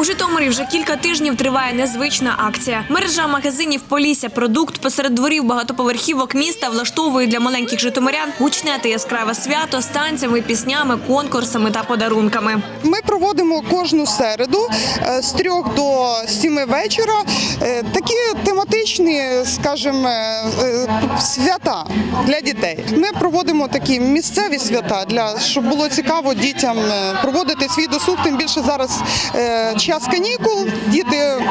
У Житомирі вже кілька тижнів триває незвична акція. Мережа магазинів Полісся продукт посеред дворів багатоповерхівок міста влаштовує для маленьких житомирян гучне та яскраве свято з танцями, піснями, конкурсами та подарунками. Ми проводимо кожну середу е, з трьох до сіми вечора е, такі тематичні, скажімо, е, свята для дітей. Ми проводимо такі місцеві свята для щоб було цікаво дітям проводити свій досуг. Тим більше зараз час канікул. Діти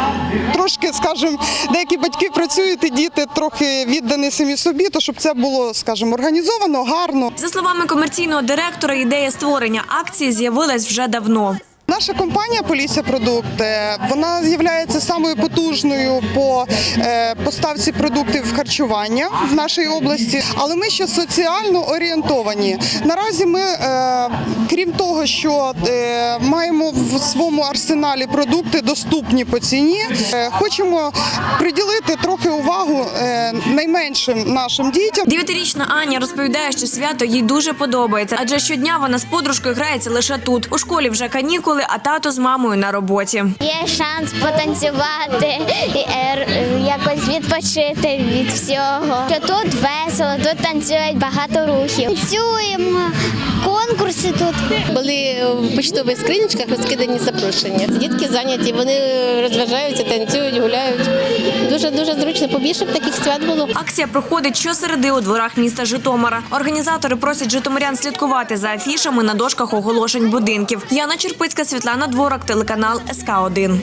трошки, скажімо, деякі батьки працюють, і діти трохи віддані самі собі, то щоб це було, скажімо, організовано, гарно. За словами комерційного директора, ідея створення акції з'явилась вже давно. Наша компанія Полісся Продукт е, вона є самою потужною по е, поставці продуктів харчування в нашій області, але ми ще соціально орієнтовані. Наразі ми, е, крім того, що е, маємо в своєму арсеналі продукти доступні по ціні, е, хочемо приділити трохи увагу е, найменшим нашим дітям. Дев'ятирічна Аня розповідає, що свято їй дуже подобається, адже щодня вона з подружкою грається лише тут. У школі вже канікули, а тато з мамою на роботі. Є шанс потанцювати, і, якось відпочити від всього. Що Тут весело, тут танцюють багато рухів. Танцюємо, конкурси тут. Були в почтових скринічках розкидані запрошення. Дітки зайняті, вони розважаються, танцюють, гуляють. Дуже дуже зручно. Побільше б таких свят було. Акція проходить щосереди у дворах міста Житомира. Організатори просять житомирян слідкувати за афішами на дошках оголошень будинків. Яна Черпицька, Світлана Дворак, телеканал СК 1